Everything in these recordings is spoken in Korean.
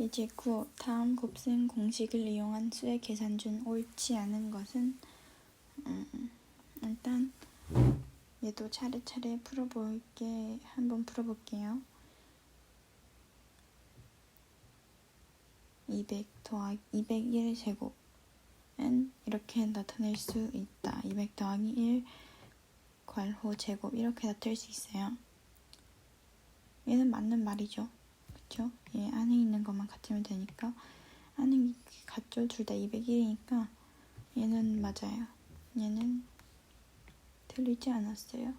예제 9. 다음 곱셈 공식을 이용한 수의 계산 중 옳지 않은 것은 음, 일단 얘도 차례차례 풀어볼게 한번 풀어볼게요. 200 더하기 201 제곱은 이렇게 나타낼 수 있다. 200 더하기 1 괄호 제곱 이렇게 나타낼 수 있어요. 얘는 맞는 말이죠. 그쵸? 얘 안에 있는 것만 같으면 되니까 안에 같죠? 둘 다 201이니까 얘는 맞아요. 얘는 틀리지 않았어요.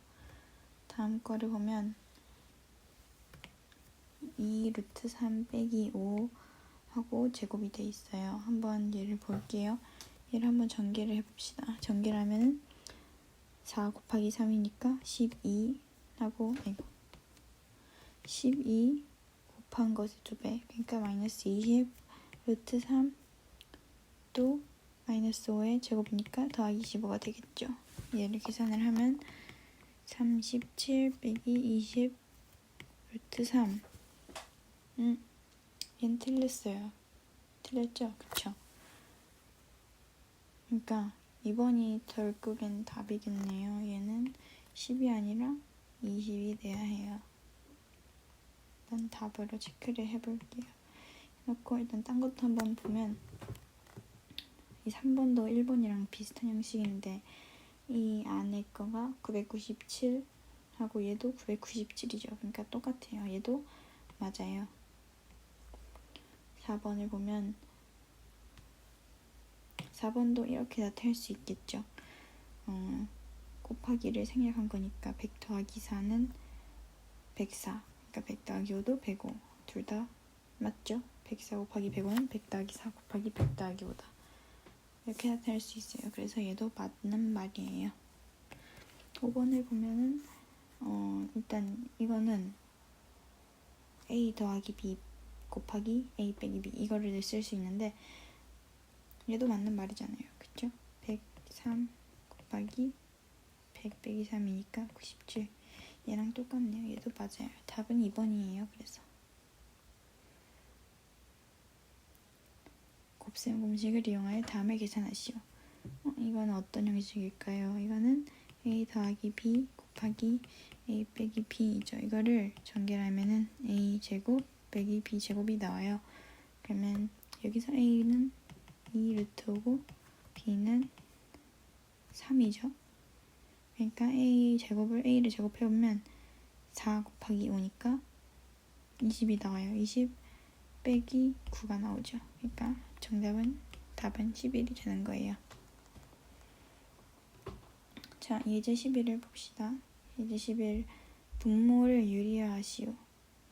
다음 거를 보면 2 루트 3 빼기 5 하고 제곱이 돼 있어요. 한번 얘를 볼게요. 얘를 한번 전개를 해봅시다. 전개를 하면은 4 곱하기 3이니까 12 하고 아이고 12 곱한 것의 두배 그러니까 마이너스 20 루트 3 또 마이너스 5의 제곱이니까 더하기 25가 되겠죠. 얘를 계산을 하면 37 빼기 20 루트 3 음, 얘는 틀렸어요. 틀렸죠? 그쵸? 그러니까 2번이 결국엔 답이겠네요. 얘는 10이 아니라 20이 돼야 해요. 일단 답으로 체크를 해볼게요. 해놓고 일단 딴 것도 한번 보면 이 3번도 1번이랑 비슷한 형식인데 이 안에 거가 997 하고 얘도 997이죠. 그러니까 똑같아요. 얘도 맞아요. 4번을 보면 4번도 이렇게 나타낼 수 있겠죠. 어, 곱하기를 생략한 거니까 100 더하기 4는 104. 그러니까 100 더하기 5도 105. 둘 다 맞죠? 104 곱하기 105는 100 더하기 4 곱하기 100 더하기 5다. 이렇게 나타낼 수 있어요. 그래서 얘도 맞는 말이에요. 5번을 보면은 어, 일단 이거는 a 더하기 b 곱하기 a 빼기 b 이거를 쓸 수 있는데 얘도 맞는 말이잖아요. 그쵸? 103 곱하기 100 빼기 3이니까 97 얘랑 똑같네요. 얘도 맞아요. 답은 2번이에요. 그래서 곱셈 공식을 이용하여 다음에 계산하시오. 어, 이거는 어떤 형식일까요? 이거는 a 더하기 b 곱하기 a 빼기 b이죠. 이거를 전개를 하면은 a 제곱 빼기 b 제곱이 나와요. 그러면 여기서 a는 2 루트고 b는 3이죠. 그러니까 a 제곱을 a를 제곱해보면 4 곱하기 5니까 20이 나와요. 20 빼기 9가 나오죠. 그러니까 정답은 답은 11이 되는 거예요. 자, 예제 11을 봅시다. 예제 11 분모를 유리화하시오.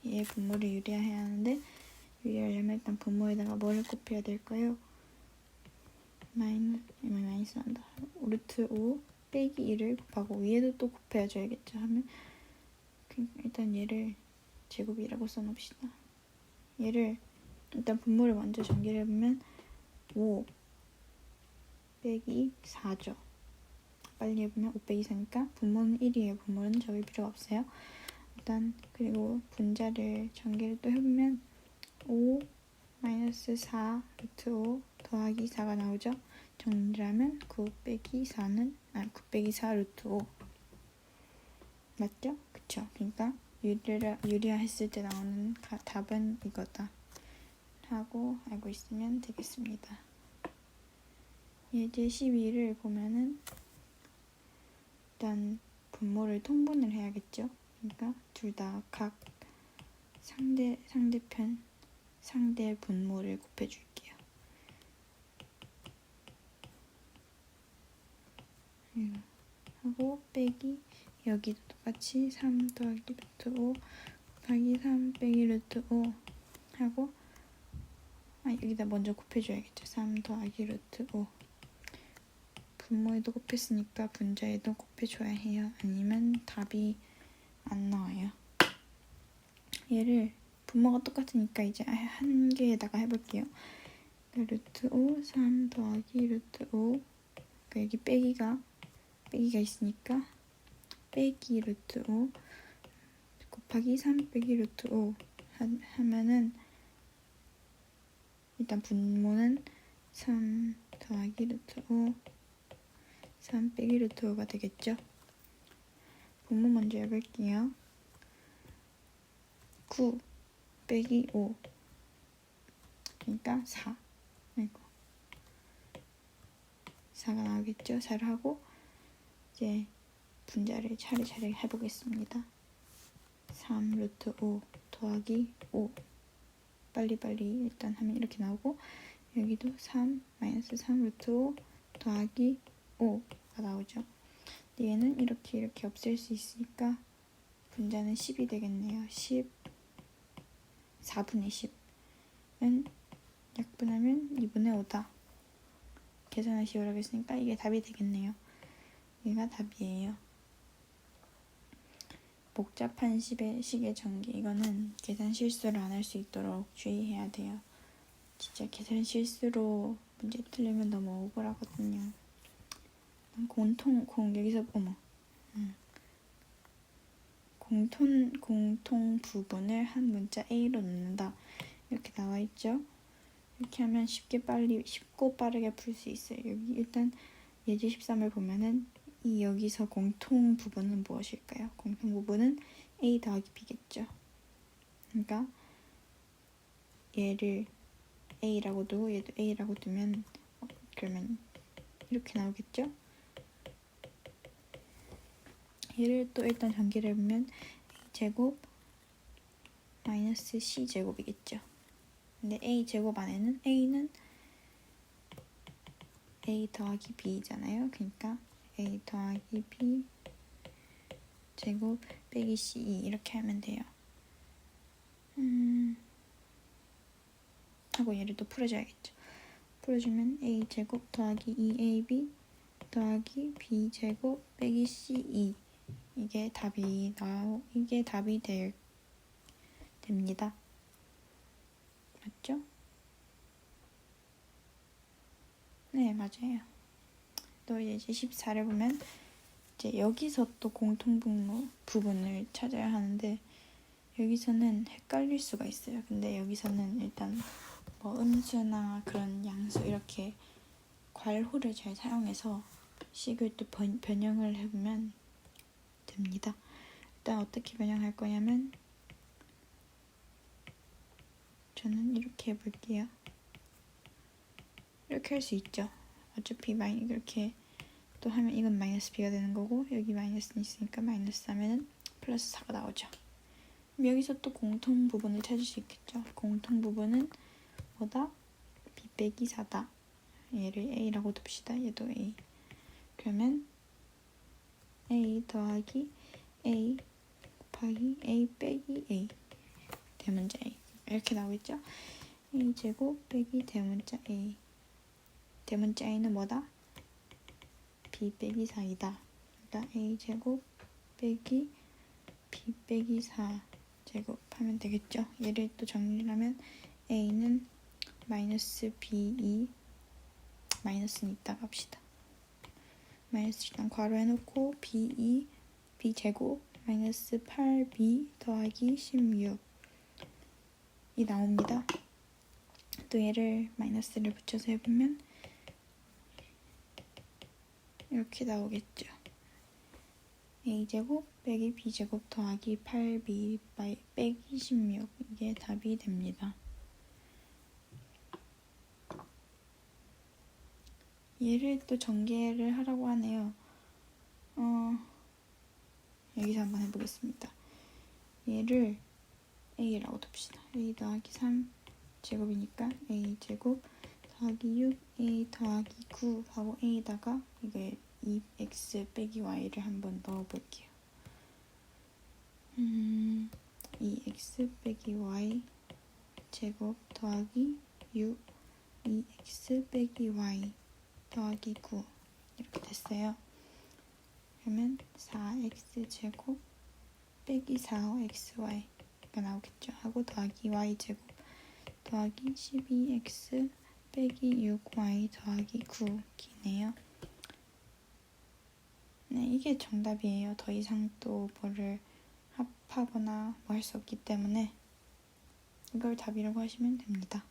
얘 분모를 유리화해야 하는데 유리하려면 일단 분모에다가 뭐를 곱해야 될까요? 마이너스, 마이너스 한다. 루트 5 빼기 1을 곱하고 위에도 또 곱해줘야겠죠. 하면 일단 얘를 제곱이라고 써놓읍시다. 얘를 일단 분모를 먼저 전개를 해보면 5 빼기 4죠. 빨리 해보면 5 빼기 4니까 분모는 1이에요. 분모는 적을 필요가 없어요. 일단 그리고 분자를 전개를 또 해보면 5 마이너스 4 루트 5 더하기 4가 나오죠. 정리를 하면 9 빼기 4는 아, 9 빼기 4 루트 5 맞죠? 그쵸? 그러니까 유리화, 유리화했을 때 나오는 가, 답은 이거다 하고 알고 있으면 되겠습니다. 예제 12를 보면은 일단 분모를 통분을 해야겠죠. 그러니까 둘 다 각 상대 상대편 상대 분모를 곱해줄게요. 음, 하고 빼기 여기도 똑같이 3 더하기 루트 5 곱하기 3 빼기 루트 5 하고 아 여기다 먼저 곱해줘야겠죠. 3 더하기 루트 5 분모에도 곱했으니까 분자에도 곱해줘야 해요. 아니면 답이 안 나와요. 얘를 분모가 똑같으니까 이제 한 개에다가 해볼게요. 루트 5, 3 더하기 루트 5 그러니까 여기 빼기가 빼기가 있으니까 빼기 루트 5 곱하기 3 빼기 루트 5 하 면은 일단 분모는 3 더하기 루트 5 3 빼기 루트 5가 되겠죠? 분모 먼저 해볼게요. 9 빼기 5 그러니까 4 아이고 4가 나오겠죠? 4를 하고 이제 분자를 차례차례 해보겠습니다. 3 루트 5 더하기 5 빨리빨리 일단 하면 이렇게 나오고 여기도 3 마이너스 3 루트 5 더하기 5가 나오죠. 얘는 이렇게 이렇게 없앨 수 있으니까 분자는 10이 되겠네요. 10 4분의 10은 약분하면 2분의 5다. 계산하시오라고 했으니까 이게 답이 되겠네요. 얘가 답이에요. 복잡한 식의, 식의 전개 이거는 계산 실수를 안 할 수 있도록 주의해야 돼요. 진짜 계산 실수로 문제 틀리면 너무 억울하거든요. 공통 공 여기서 어머 음. 공통 공통 부분을 한 문자 A로 넣는다 이렇게 나와 있죠. 이렇게 하면 쉽게 빨리 쉽고 빠르게 풀 수 있어요. 여기 일단 예제 13을 보면은 이 여기서 공통 부분은 무엇일까요? 공통 부분은 A 더하기 B겠죠. 그러니까 얘를 A라고 두고 얘도 A라고 두면 어, 그러면 이렇게 나오겠죠? 얘를 또 일단 전개를 해보면 A제곱 마이너스 C제곱이겠죠. 근데 A제곱 안에는 A는 A 더하기 B잖아요. 그러니까 A 더하기 B 제곱 빼기 C 이렇게 하면 돼요. 음, 하고 얘를 또 풀어줘야겠죠. 풀어주면 A 제곱 더하기 2AB 더하기 B 제곱 빼기 C2 이게 답이 나오 이게 답이 될 됩니다. 맞죠? 네 맞아요. 또 이제 14를 보면 이제 여기서 또 공통 분모 부분을 찾아야 하는데 여기서는 헷갈릴 수가 있어요. 근데 여기서는 일단 뭐 음수나 그런 양수 이렇게 괄호를 잘 사용해서 식을 또 번, 변형을 해보면 됩니다. 일단 어떻게 변형할 거냐면 저는 이렇게 해볼게요. 이렇게 할 수 있죠. 어차피 마이 이렇게 또 하면 이건 마이너스 b가 되는 거고 여기 마이너스는 있으니까 마이너스 하면은 플러스 4가 나오죠. 여기서 또 공통 부분을 찾을 수 있겠죠. 공통 부분은 뭐다? b 빼기 4다. 얘를 a라고 둡시다. 얘도 a. 그러면 a 더하기 a 곱하기 a 빼기 a 대문자 a 이렇게 나오겠죠? a 제곱 빼기 대문자 a 대문자 a는 뭐다? b 빼기 4이다. 그러니까 a 제곱 빼기 b 빼기 4 제곱 하면 되겠죠? 얘를 또 정리를 하면 a는 마이너스 b2 마이너스는 이따가 합시다. 마이너스 일단 괄호 해놓고 b2 b 제곱 마이너스 8b 더하기 16이 나옵니다. 또 얘를 마이너스를 붙여서 해보면 이렇게 나오겠죠. a제곱 빼기 b제곱 더하기 8b 빼기 16 이게 답이 됩니다. 얘를 또 전개를 하라고 하네요. 어, 여기서 한번 해보겠습니다. 얘를 a라고 둡시다. a 더하기 3 제곱이니까 a 제곱 더하기 6 a 더하기 9 하고 a에다가 이게 2x 빼기 y를 한번 넣어볼게요. 음, 2x 빼기 y 제곱 더하기 6 2x 빼기 y 더하기 9 이렇게 됐어요. 그러면 4x 제곱 빼기 4xy가 나오겠죠. 하고 더하기 y 제곱 더하기 12x 빼기 6y 더하기 9 기네요. 네, 이게 정답이에요. 더 이상 또 뭐를 합하거나 뭐 할 수 없기 때문에 이걸 답이라고 하시면 됩니다.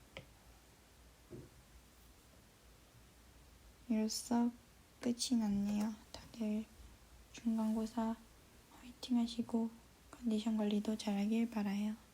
벌써 끝이 났네요. 다들 중간고사 화이팅 하시고 컨디션 관리도 잘하길 바라요.